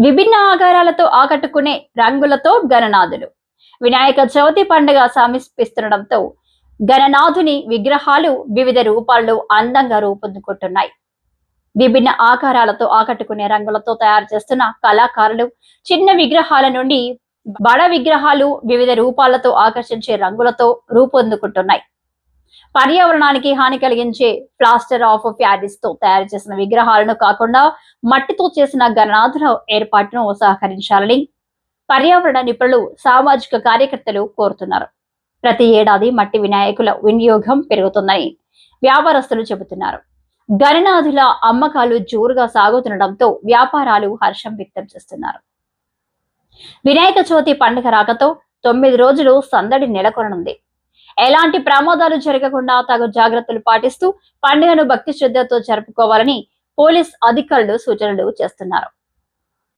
విభిన్న ఆకారాలతో ఆకట్టుకునే రంగులతో గణనాథులు. వినాయక చవితి పండుగ సమీపిస్తుండటంతో గణనాథుని విగ్రహాలు వివిధ రూపాల్లో అందంగా రూపొందుకుంటున్నాయి. విభిన్న ఆకారాలతో ఆకట్టుకునే రంగులతో తయారు చేస్తున్న కళాకారులు చిన్న విగ్రహాల నుండి బడ విగ్రహాలు వివిధ రూపాలతో ఆకర్షించే రంగులతో రూపొందుకుంటున్నాయి. పర్యావరణానికి హాని కలిగించే ప్లాస్టర్ ఆఫ్ ప్యారిస్తో తయారు చేసిన విగ్రహాలను కాకుండా మట్టితో చేసిన గణనాథుల ఏర్పాటును సహకరించాలని పర్యావరణ నిపుణులు సామాజిక కార్యకర్తలు కోరుతున్నారు. ప్రతి ఏడాది మట్టి వినాయకుల వినియోగం పెరుగుతుందని వ్యాపారస్తులు చెబుతున్నారు. గణనాథుల అమ్మకాలు జోరుగా సాగుతుండటంతో వ్యాపారాలు హర్షం వ్యక్తం చేస్తున్నారు. వినాయక చవితి పండుగ రాకతో తొమ్మిది రోజులు సందడి నెలకొననుంది. ఎలాంటి ప్రమాదాలు జరగకుండా తగు జాగ్రత్తలు పాటిస్తూ పండుగను భక్తి శ్రద్ధతో జరుపుకోవాలని పోలీస్ అధికారులు సూచనలు చేస్తున్నారు.